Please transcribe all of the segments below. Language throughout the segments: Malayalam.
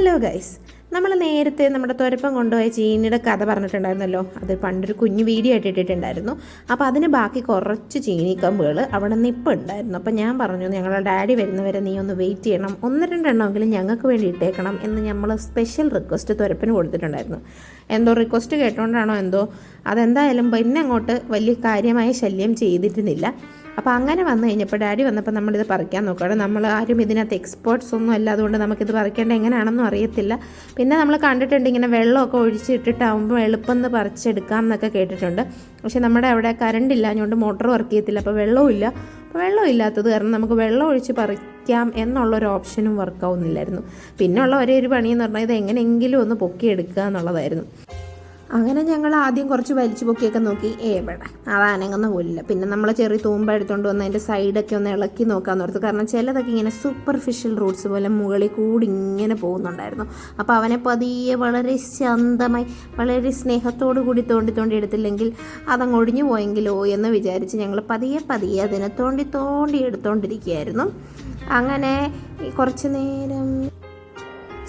ഹലോ ഗൈസ് നമ്മൾ നേരത്തെ നമ്മുടെ തുരപ്പം കൊണ്ടുപോയ ചീനിയുടെ കഥ പറഞ്ഞിട്ടുണ്ടായിരുന്നല്ലോ. അത് പണ്ടൊരു കുഞ്ഞു വീഡിയോ ആയിട്ട് ഇട്ടിട്ടുണ്ടായിരുന്നു. അപ്പോൾ അതിന് ബാക്കി കുറച്ച് ചീനിക്കമ്പുകൾ അവിടെ നിന്ന് ഇപ്പം ഉണ്ടായിരുന്നു. അപ്പോൾ ഞാൻ പറഞ്ഞു ഞങ്ങളുടെ ഡാഡി വരുന്നവരെ നീ ഒന്ന് വെയിറ്റ് ചെയ്യണം. ഒന്ന് രണ്ടെണ്ണമെങ്കിലും ഞങ്ങൾക്ക് വേണ്ടി ഇട്ടേക്കണം എന്ന് നമ്മൾ സ്പെഷ്യൽ റിക്വസ്റ്റ് തുരപ്പിന് കൊടുത്തിട്ടുണ്ടായിരുന്നു. എന്തോ റിക്വസ്റ്റ് കേട്ടോണ്ടാണോ എന്തോ? അതെന്തായാലും പിന്നെ അങ്ങോട്ട് വലിയ കാര്യമായ ശല്യം ചെയ്തിരുന്നില്ല. അപ്പോൾ അങ്ങനെ വന്നു കഴിഞ്ഞപ്പോൾ ഡാഡി വന്നപ്പോൾ നമ്മളിത് പറിക്കാൻ നോക്കുകയാണ് നമ്മൾ ആരും ഇതിനകത്ത് എക്സ്പേർട്സ് ഒന്നും അല്ല അതുകൊണ്ട് നമുക്കിത് പറിക്കേണ്ട എങ്ങനെയാണെന്നും അറിയത്തില്ല. പിന്നെ നമ്മൾ കണ്ടിട്ടുണ്ട് ഇങ്ങനെ വെള്ളമൊക്കെ ഒഴിച്ചിട്ടിട്ടാകുമ്പോൾ എളുപ്പം എന്ന് പറിച്ചെടുക്കാം എന്നൊക്കെ കേട്ടിട്ടുണ്ട്. പക്ഷേ നമ്മുടെ അവിടെ കറണ്ട് ഇല്ലാഞ്ഞുകൊണ്ട് മോട്ടോർ വർക്ക് ചെയ്യത്തില്ല. അപ്പോൾ വെള്ളവും ഇല്ല. അപ്പോൾ വെള്ളം ഇല്ലാത്തത് കാരണം നമുക്ക് വെള്ളം ഒഴിച്ച് പറിക്കാം എന്നുള്ളൊരു ഓപ്ഷനും വർക്കാവുന്നില്ലായിരുന്നു പിന്നെയുള്ള ഒരേ ഒരു പണിയെന്ന് പറഞ്ഞാൽ ഇത് എങ്ങനെയെങ്കിലും ഒന്ന് പൊക്കിയെടുക്കുക എന്നുള്ളതായിരുന്നു അങ്ങനെ ഞങ്ങൾ ആദ്യം കുറച്ച് വലിച്ചു പൊക്കിയൊക്കെ നോക്കി. ഏവിടെ അത് അനങ്ങുന്ന പോലില്ല. പിന്നെ നമ്മൾ ചെറിയ തൂമ്പ എടുത്തുകൊണ്ട് വന്ന് അതിന്റെ സൈഡൊക്കെ ഒന്ന് ഇളക്കി നോക്കാൻ ഓർത്തു. കാരണം ചിലതൊക്കെ ഇങ്ങനെ സൂപ്പർഫിഷ്യൽ റൂട്ട്സ് പോലെ മുകളിൽ കൂടി ഇങ്ങനെ പോകുന്നുണ്ടായിരുന്നു. അപ്പോൾ അവനെ പതിയെ വളരെ ശാന്തമായി വളരെ സ്നേഹത്തോടു കൂടി തോണ്ടി തോണ്ടി എടുത്തില്ലെങ്കിൽ അതങ്ങ് ഒടിഞ്ഞു പോയെങ്കിലോ എന്ന് വിചാരിച്ച് ഞങ്ങൾ പതിയെ പതിയെ അതിനെ തോണ്ടി തോണ്ടി എടുത്തോണ്ടിരിക്കുകയായിരുന്നു. അങ്ങനെ കുറച്ച് നേരം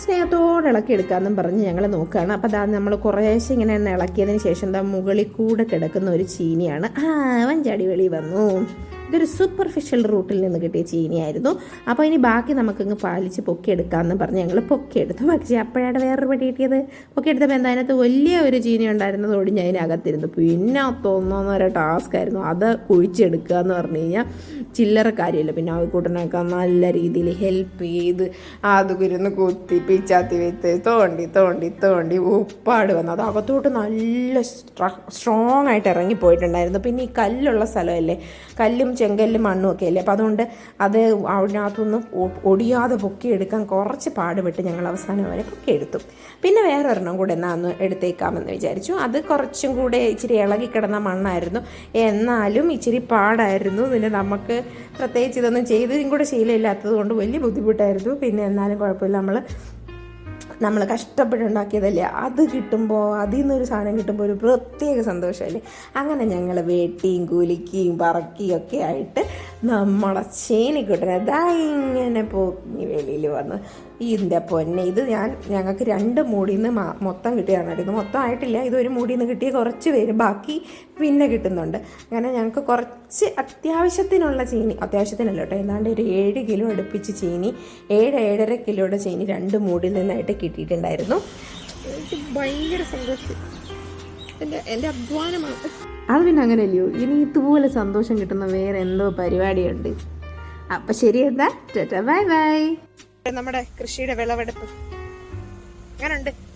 സ്നേഹത്തോടെ ഇളക്കി എടുക്കാമെന്നും പറഞ്ഞ് ഞങ്ങൾ നോക്കുകയാണ്. അപ്പോൾ അതാ നമ്മൾ കുറേശ്ശെ ഇങ്ങനെ ഇളക്കിയതിന് ശേഷം എന്താ മുകളിൽ കൂടെ കിടക്കുന്ന ഒരു ചീനിയാണ്. ആ അവൻ ചടി വെളി വന്നു. ഇതൊരു സൂപ്പർഫിഷ്യൽ റൂട്ടിൽ നിന്ന് കിട്ടിയ ചീനിയായിരുന്നു. അപ്പോൾ ഇനി ബാക്കി നമുക്കങ്ങ് പാലിച്ച് പൊക്കിയെടുക്കാമെന്ന് പറഞ്ഞ് ഞങ്ങൾ പൊക്കിയെടുത്തു. പക്ഷേ അപ്പോഴാണ് വേറൊരു പടി കിട്ടിയത്. പൊക്കിയെടുത്തപ്പോൾ എന്താ അതിനകത്ത് വലിയ ഒരു ചീനി ഉണ്ടായിരുന്നത് ഞാൻ അതിനകത്തിരുന്നു. പിന്നെ തോന്നുന്നൊരു ടാസ്ക് ആയിരുന്നു. അത് കുഴിച്ചെടുക്കുക എന്ന് പറഞ്ഞു കഴിഞ്ഞാൽ ചില്ലറ കാര്യമില്ല. പിന്നെ അവക്കൂട്ടനൊക്കെ നല്ല രീതിയിൽ ഹെൽപ്പ് ചെയ്ത് അത് കുരുന്ന് കുത്തി പിച്ചാത്തി വെച്ച് തോണ്ടി തോണ്ടി തോണ്ടി ഉപ്പാട് വന്നു. അത് അകത്തോട്ട് നല്ല സ്ട്രോങ് ആയിട്ട് ഇറങ്ങിപ്പോയിട്ടുണ്ടായിരുന്നു. പിന്നെ ഈ കല്ലുള്ള സ്ഥലമല്ലേ? കല്ലും ചെങ്കല്ലും മണ്ണും ഒക്കെ അല്ലേ അപ്പോൾ അതുകൊണ്ട് അത് അതിനകത്തുനിന്ന് ഒടിയാതെ പൊക്കിയെടുക്കാൻ കുറച്ച് പാടുപെട്ട് ഞങ്ങൾ അവസാനം വരെ പൊക്കിയെടുത്തു. പിന്നെ വേറൊരെണ്ണം കൂടെ എന്നാ ഒന്ന് എടുത്തേക്കാമെന്ന് വിചാരിച്ചു. അത് കുറച്ചും കൂടെ ഇച്ചിരി ഇളകിക്കിടന്ന മണ്ണായിരുന്നു. എന്നാലും ഇച്ചിരി പാടായിരുന്നു. പിന്നെ നമുക്ക് പ്രത്യേകിച്ച് ഇതൊന്നും ചെയ്തതും കൂടെ ശീലമില്ലാത്തത് കൊണ്ട് വലിയ ബുദ്ധിമുട്ടായിരുന്നു. പിന്നെ എന്നാലും കുഴപ്പമില്ല. നമ്മൾ നമ്മൾ കഷ്ടപ്പെട്ടുണ്ടാക്കിയതല്ലേ? അത് കിട്ടുമ്പോൾ അതിൽ നിന്നൊരു സാധനം കിട്ടുമ്പോൾ ഒരു പ്രത്യേക സന്തോഷമല്ലേ അങ്ങനെ ഞങ്ങൾ വെട്ടിയും കുലിക്കുകയും പറക്കുകയും ഒക്കെ ആയിട്ട് നമ്മളെ ചേനിക്കുട്ടനെ ദാ ഇങ്ങനെ പൊങ്ങി വെളിയിൽ വന്ന്. ഇതിന്റെ പൊന്നെ ഇത് ഞാൻ ഞങ്ങൾക്ക് രണ്ട് മൂടിയിൽ നിന്ന് മൊത്തം കിട്ടിയതാണ് ഇത് മൊത്തം ആയിട്ടില്ല. ഇത് ഒരു മൂടിയിൽ നിന്ന് കിട്ടിയ കുറച്ച് പേര് ബാക്കി പിന്നെ കിട്ടുന്നുണ്ട്. അങ്ങനെ ഞങ്ങൾക്ക് കുറച്ച് അത്യാവശ്യത്തിനുള്ള ചീനി അത്യാവശ്യത്തിനല്ല കേട്ടോ ഏതാണ്ട് ഒരു ഏഴ് കിലോ അടുപ്പിച്ച് ചീനി ഏഴ് ഏഴര കിലോയുടെ ചീനി രണ്ട് മൂടിൽ നിന്നായിട്ട് കിട്ടിയിട്ടുണ്ടായിരുന്നു. എനിക്ക് ഭയങ്കര സന്തോഷം. എന്റെ എന്റെ അധ്വാനമാണ്. അത് പിന്നെ അങ്ങനെയല്ലയോ? ഇനി ഇതുപോലെ സന്തോഷം കിട്ടുന്ന വേറെ എന്തോ പരിപാടിയുണ്ട്. അപ്പം ശരി എന്താ ബൈ ബൈ. നമ്മുടെ കൃഷിയുടെ വിളവെടുപ്പ്. അങ്ങനുണ്ട്.